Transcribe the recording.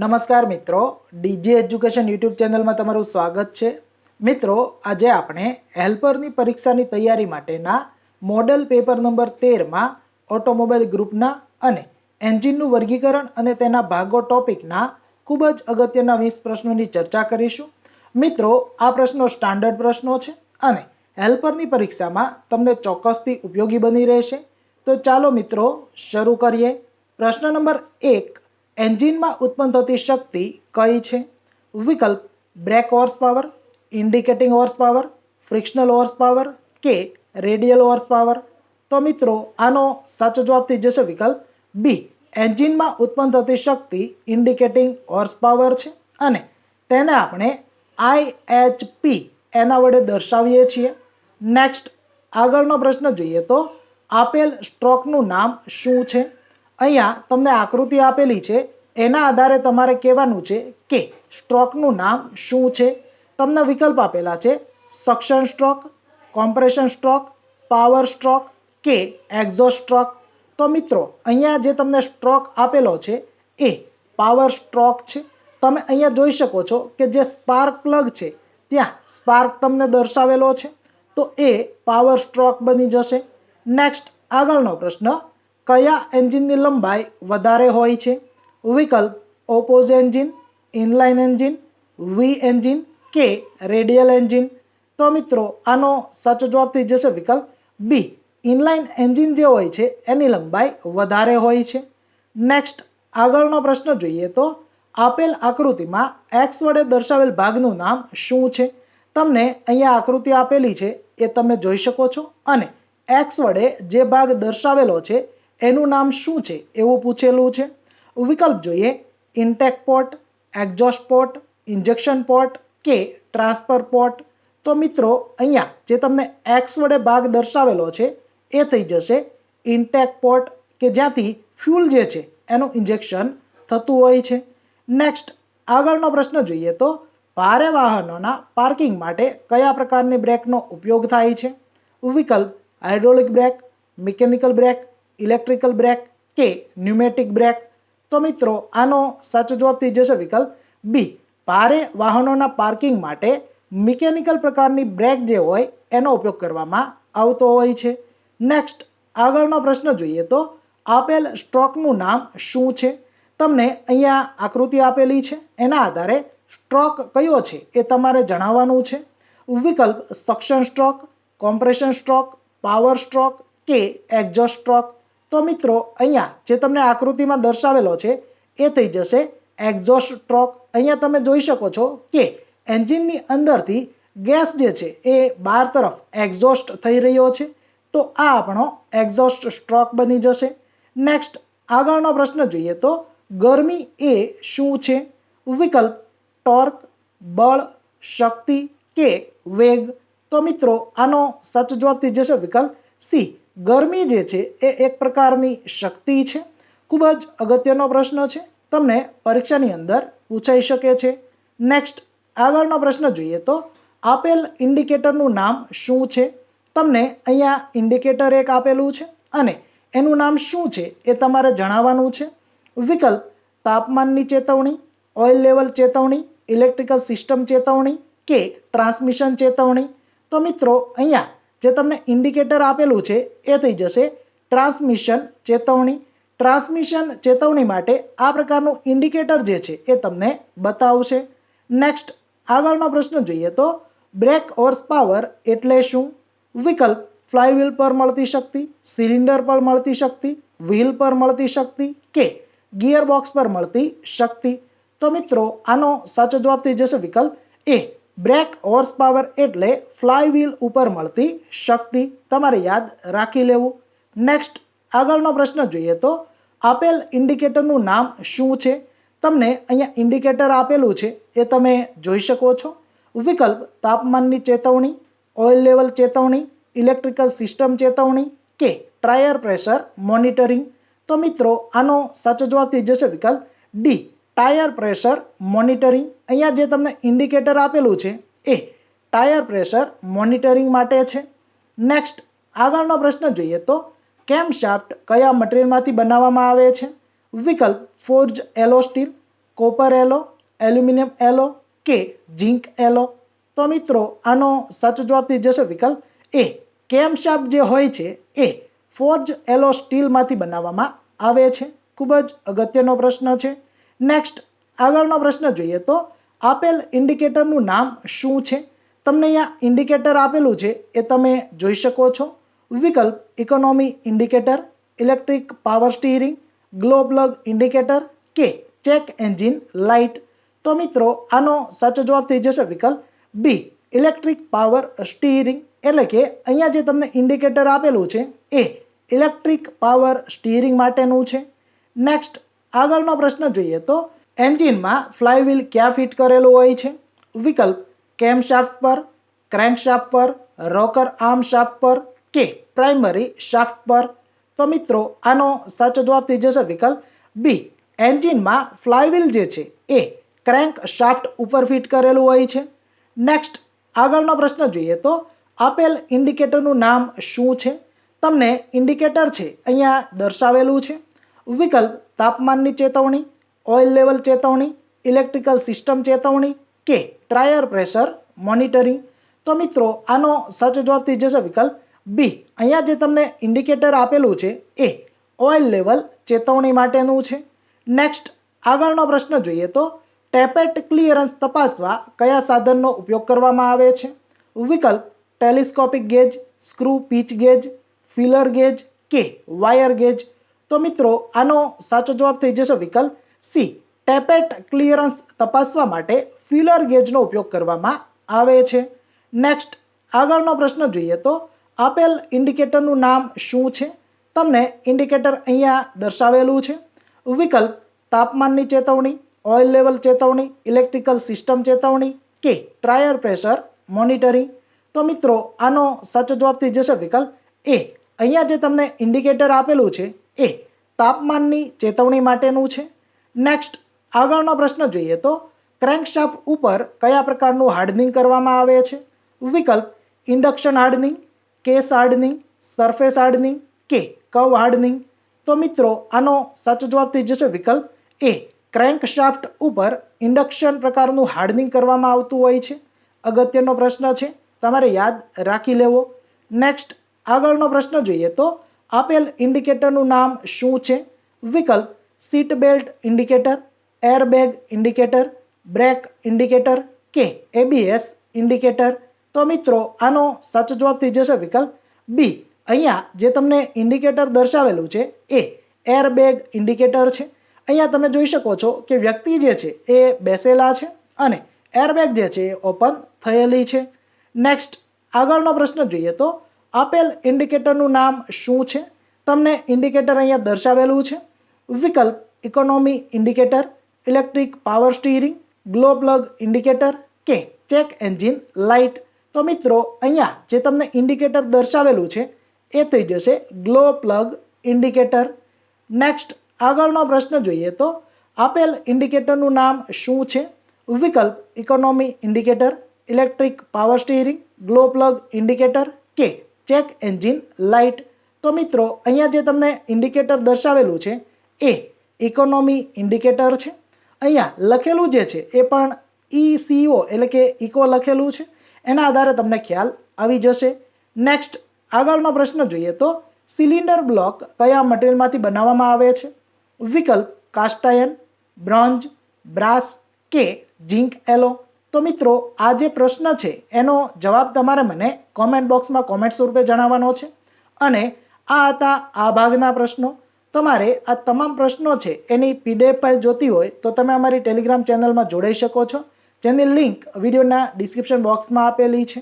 નમસ્કાર મિત્રો, DG education YouTube ચેનલમાં તમારું સ્વાગત છે. મિત્રો, આજે આપણે હેલ્પરની પરીક્ષાની તૈયારી માટેના મોડલ પેપર નંબર તેરમાં ઓટોમોબાઈલ ગ્રુપના અને એન્જિનનું વર્ગીકરણ અને તેના ભાગો ટોપિકના ખૂબ જ અગત્યના વીસ પ્રશ્નોની ચર્ચા કરીશું. મિત્રો, આ પ્રશ્નો સ્ટાન્ડર્ડ પ્રશ્નો છે અને હેલ્પરની પરીક્ષામાં તમને ચોક્કસથી ઉપયોગી બની રહેશે. તો ચાલો મિત્રો, શરૂ કરીએ. પ્રશ્ન નંબર એક એન્જિનમાં ઉત્પન્ન થતી શક્તિ કઈ છે? વિકલ્પ brake horse power, indicating horse power, frictional horse power કે રેડિયલ હોર્સ પાવર? તો મિત્રો, આનો સાચો જવાબ થઈ જશે વિકલ્પ બી એન્જિનમાં ઉત્પન્ન થતી શક્તિ ઇન્ડિકેટિંગ હોર્સ પાવર છે અને તેને આપણે આઈ એચ પી એના વડે દર્શાવીએ છીએ. નેક્સ્ટ આગળનો પ્રશ્ન જોઈએ તો આપેલ સ્ટ્રોકનું નામ શું છે? અહીંયા તમને આકૃતિ આપેલી છે. એના આધારે તમારે કહેવાનું છે કે સ્ટ્રોકનું નામ શું છે? તમને વિકલ્પ આપેલા છે suction stroke, compression stroke, power stroke કે એક્ઝોસ્ટ સ્ટ્રોક. તો મિત્રો, અહીંયા જે તમને સ્ટ્રોક આપેલો છે એ પાવર સ્ટ્રોક છે. તમે અહીંયા જોઈ શકો છો કે જે સ્પાર્ક પ્લગ છે, ત્યાં સ્પાર્ક તમને દર્શાવેલો છે. તો એ પાવર સ્ટ્રોક બની જશે. નેક્સ્ટ આગળનો પ્રશ્ન કયા એન્જિનની લંબાઈ વધારે હોય છે? વિકલ્પ oppose engine, inline engine, V engine કે રેડિયલ એન્જિન? તો મિત્રો, આનો સાચો જવાબ થઈ જશે વિકલ્પ બી. ઇનલાઇન એન્જિન જે હોય છે, એની લંબાઈ વધારે હોય છે. નેક્સ્ટ આગળનો પ્રશ્ન જોઈએ તો આપેલ આકૃતિમાં એક્સ વડે દર્શાવેલ ભાગનું નામ શું છે? તમને અહીંયા આકૃતિ આપેલી છે, એ તમે જોઈ શકો છો. અને એક્સ વડે જે ભાગ દર્શાવેલો છે એનું નામ શું છે એવું પૂછેલું છે. વિકલ્પ જોઈએ. Intake port exhaust port injection port કે ટ્રાન્સફર પોટ તો મિત્રો, અહીંયા જે તમને એક્સ વડે ભાગ દર્શાવેલો છે, એ થઈ જશે ઇન્ટેક પોટ કે જ્યાંથી ફ્યુલ જે છે, એનું ઇન્જેક્શન થતું હોય છે. નેક્સ્ટ આગળનો પ્રશ્ન જોઈએ તો, ભારે વાહનોના પાર્કિંગ માટે કયા પ્રકારની બ્રેકનો ઉપયોગ થાય છે? વિકલ્પ hydraulic brake mechanical brake electrical brake કે ન્યુમેટિક બ્રેક? તો મિત્રો, આનો સાચો જવાબ થઈ જશે વિકલ્પ બી ભારે વાહનોના પાર્કિંગ માટે મિકેનિકલ પ્રકારની બ્રેક જે હોય, એનો ઉપયોગ કરવામાં આવતો હોય છે. નેક્સ્ટ આગળનો પ્રશ્ન જોઈએ તો આપેલ સ્ટ્રોકનું નામ શું છે? તમને અહીંયા આકૃતિ આપેલી છે. એના આધારે સ્ટ્રોક કયો છે એ તમારે જણાવવાનું છે. વિકલ્પ, suction stroke, compression stroke, power stroke કે એક્ઝોસ્ટ સ્ટ્રોક. તો મિત્રો, અહીંયા જે તમને આકૃતિમાં દર્શાવેલો છે, એ થઈ જશે એક્ઝોસ્ટ સ્ટ્રોક અહીંયા તમે જોઈ શકો છો કે એન્જિનની અંદરથી ગેસ જે છે, એ બહાર તરફ એક્ઝોસ્ટ થઈ રહ્યો છે. તો આ આપણો એક્ઝોસ્ટ સ્ટ્રોક બની જશે. નેક્સ્ટ, આગળનો પ્રશ્ન જોઈએ તો ગરમી એ શું છે? વિકલ્પ, ટોર્ક, બળ, શક્તિ કે વેગ? તો મિત્રો, આનો સાચો જવાબ થઈ જશે વિકલ્પ સી ગરમી જે છે એ એક પ્રકારની શક્તિ છે. ખૂબ જ અગત્યનો પ્રશ્ન છે. તમને પરીક્ષાની અંદર પૂછાઈ શકે છે. નેક્સ્ટ આગળનો પ્રશ્ન જોઈએ તો આપેલ ઇન્ડિકેટરનું નામ શું છે? તમને અહીંયા ઇન્ડિકેટર એક આપેલું છે અને એનું નામ શું છે એ તમારે જણાવવાનું છે. વિકલ્પ, તાપમાનની ચેતવણી, ઓઇલ લેવલ ચેતવણી, ઇલેક્ટ્રિકલ સિસ્ટમ ચેતવણી કે ટ્રાન્સમિશન ચેતવણી. તો મિત્રો, અહીંયા જે તમને ઇન્ડિકેટર આપેલું છે, એ થઈ જશે ટ્રાન્સમિશન ચેતવણી. ટ્રાન્સમિશન ચેતવણી માટે આ પ્રકારનું ઇન્ડિકેટર જે છે, એ તમને બતાવશે. નેક્સ્ટ આગળનો પ્રશ્ન જોઈએ તો બ્રેક હોર્સ પાવર એટલે શું? વિકલ્પ ફ્લાયવ્હીલ પર મળતી શક્તિ સિલિન્ડર પર મળતી શક્તિ વ્હીલ પર મળતી શક્તિ કે ગિયર બોક્સ પર મળતી શક્તિ? તો મિત્રો, આનો સાચો જવાબ થઈ જશે વિકલ્પ એ. બ્રેક હોર્સ પાવર એટલે ફ્લાય વ્હીલ ઉપર મળતી શક્તિ તમારે યાદ રાખી લેવું. નેક્સ્ટ આગળનો પ્રશ્ન જોઈએ તો આપેલ ઇન્ડિકેટરનું નામ શું છે? તમને અહીંયા ઇન્ડિકેટર આપેલું છે એ તમે જોઈ શકો છો. વિકલ્પ, તાપમાનની ચેતવણી, ઓઇલ લેવલ ચેતવણી, ઇલેક્ટ્રિકલ સિસ્ટમ ચેતવણી કે ટ્રાયર પ્રેશર મોનિટરિંગ. તો મિત્રો, આનો સાચો જવાબ થઈ જશે વિકલ્પ ડી. Tyre pressure monitoring. અહીંયા જે તમને ઇન્ડિકેટર આપેલું છે, એ ટાયર પ્રેશર મોનિટરિંગ માટે છે. નેક્સ્ટ આગળનો પ્રશ્ન જોઈએ તો, કેમ શાફ્ટ કયા મટીરિયલમાંથી બનાવવામાં આવે છે? વિકલ્પ forge alloy steel copper alloy aluminium alloy કે ઝીંક એલો તો મિત્રો, આનો સાચો જવાબ થઈ જશે વિકલ્પ એ કેમશાફ્ટ જે હોય છે, એ ફોર્જ એલો સ્ટીલમાંથી બનાવવામાં આવે છે. ખૂબ જ અગત્યનો પ્રશ્ન છે. નેક્સ્ટ આગળનો પ્રશ્ન જોઈએ તો આપેલ ઇન્ડિકેટરનું નામ શું છે? તમને અહીંયા ઇન્ડિકેટર આપેલું છે એ તમે જોઈ શકો છો. વિકલ્પ, economy indicator, electric power steering glow indicator કે ચેક એન્જિન, લાઇટ. તો મિત્રો, આનો સાચો જવાબ થઈ જશે વિકલ્પ બી ઇલેક્ટ્રિક પાવર સ્ટીરિંગ એટલે કે અહીંયા જે તમને ઇન્ડિકેટર આપેલું છે એ ઇલેક્ટ્રિક પાવર સ્ટીરિંગ માટેનું છે. નેક્સ્ટ આગળનો પ્રશ્ન જોઈએ તો એન્જિનમાં ફ્લાયવ્હીલ ક્યાં ફિટ કરેલું હોય છે? વિકલ્પ કેમ શાફ્ટ પર ક્રેન્ક શાફ્ટ પર, રોકર આર્મ શાફ્ટ પર કે પ્રાઇમરી શાફ્ટ પર? તો મિત્રો, આનો સાચો જવાબ થઈ જશે વિકલ્પ બી એન્જિનમાં ફ્લાયવ્હીલ જે છે એ ક્રેન્ક શાફ્ટ ઉપર ફિટ કરેલું હોય છે. નેક્સ્ટ, આગળનો પ્રશ્ન જોઈએ તો આપેલ ઇન્ડિકેટરનું નામ શું છે? તમને ઇન્ડિકેટર છે અહીંયા દર્શાવેલું છે. વિકલ્પ તાપમાનની ચેતવણી ઓઇલ લેવલ ચેતવણી ઇલેક્ટ્રિકલ સિસ્ટમ ચેતવણી કે ટ્રાયર પ્રેશર મોનિટરિંગ તો મિત્રો, આનો સાચો જવાબ થઈ જશે વિકલ્પ બી અહીંયા જે તમને ઇન્ડિકેટર આપેલું છે, એ ઓઇલ લેવલ ચેતવણી માટેનું છે. નેક્સ્ટ આગળનો પ્રશ્ન જોઈએ તો ટેપેટ ક્લિયરન્સ તપાસવા કયા સાધનનો ઉપયોગ કરવામાં આવે છે? વિકલ્પ telescopic gauge screw pitch gauge feeler gauge કે વાયર ગેજ તો મિત્રો, આનો સાચો જવાબ થઈ જશે વિકલ્પ સી ટેપેટ ક્લિયરન્સ તપાસવા માટે ફિલર ગેજનો ઉપયોગ કરવામાં આવે છે. નેક્સ્ટ આગળનો પ્રશ્ન જોઈએ તો, આપેલ ઇન્ડિકેટરનું નામ શું છે? તમને ઇન્ડિકેટર અહીંયા દર્શાવેલું છે. વિકલ્પ, તાપમાનની ચેતવણી ઓઇલ લેવલ ચેતવણી ઇલેક્ટ્રિકલ સિસ્ટમ ચેતવણી કે ટ્રાયર પ્રેશર મોનિટરિંગ તો મિત્રો, આનો સાચો જવાબ થઈ જશે વિકલ્પ એ અહીંયા જે તમને ઇન્ડિકેટર આપેલું છે એ તાપમાનની ચેતવણી માટેનું છે. નેક્સ્ટ આગળનો પ્રશ્ન જોઈએ તો ક્રેન્કશાફ્ટ ઉપર કયા પ્રકારનું હાર્ડનિંગ કરવામાં આવે છે? વિકલ્પ induction hardening case hardening surface hardening કે કવ હાર્ડનિંગ તો મિત્રો, આનો સાચો જવાબ થઈ જશે વિકલ્પ એ ક્રેન્કશાફ્ટ ઉપર ઇન્ડક્શન પ્રકારનું હાર્ડનિંગ કરવામાં આવતું હોય છે. અગત્યનો પ્રશ્ન છે, તમારે યાદ રાખી લેવો. નેક્સ્ટ આગળનો પ્રશ્ન જોઈએ તો આપેલ ઇન્ડિકેટરનું નામ શું છે? વિકલ્પ seat belt indicator airbag indicator brake indicator કે એબીએસ ઇન્ડિકેટર તો મિત્રો, આનો સાચો જવાબ થઈ જશે વિકલ્પ બી અહીંયા જે તમને ઇન્ડિકેટર દર્શાવેલું છે, એ એરબેગ ઇન્ડિકેટર છે. અહીંયા તમે જોઈ શકો છો કે વ્યક્તિ જે છે, એ બેસેલા છે અને એરબેગ જે છે, એ ઓપન થયેલી છે. નેક્સ્ટ આગળનો પ્રશ્ન જોઈએ તો આપેલ ઇન્ડિકેટરનું નામ શું છે? તમને ઇન્ડિકેટર અહીંયા દર્શાવેલું છે. વિકલ્પ, economy indicator, electric power steering glow indicator કે ચેક એન્જિન, લાઇટ. તો મિત્રો, અહીંયા જે તમને ઇન્ડિકેટર દર્શાવેલું છે, એ થઈ જશે ગ્લો પ્લગ ઇન્ડિકેટર. નેક્સ્ટ, આગળનો પ્રશ્ન જોઈએ તો આપેલ ઇન્ડિકેટરનું નામ શું છે? વિકલ્પ, economy indicator, electric power steering glow plug indicator કે ચેક એન્જિન લાઇટ. તો મિત્રો, અહીંયા જે તમને ઇન્ડિકેટર દર્શાવેલું છે, એ ઇકોનોમી ઇન્ડિકેટર છે. અહીંયા લખેલું જે છે, એ પણ ઈસીઓ એટલે કે ઇકો લખેલું છે. એના આધારે તમને ખ્યાલ આવી જશે. નેક્સ્ટ આગળનો પ્રશ્ન જોઈએ તો, સિલિન્ડર બ્લોક કયા મટીરિયલમાંથી બનાવવામાં આવે છે? વિકલ્પ, કાસ્ટાયન, બ્રોન્ઝ, બ્રાસ કે ઝીંક એલો? તો મિત્રો, આ જે પ્રશ્ન છે, એનો જવાબ તમારે મને કોમેન્ટ બોક્સમાં કોમેન્ટ સ્વરૂપે જણાવવાનો છે. અને આ હતા આ ભાગના પ્રશ્નો. તમારે આ તમામ પ્રશ્નો છે, એની પીડીએફ ફાઇલ જોતી હોય, તો તમે અમારી ટેલિગ્રામ ચેનલમાં જોડાઈ શકો છો. જેની લિંક વિડીયોના ડિસ્ક્રિપ્શન બોક્સમાં આપેલી છે.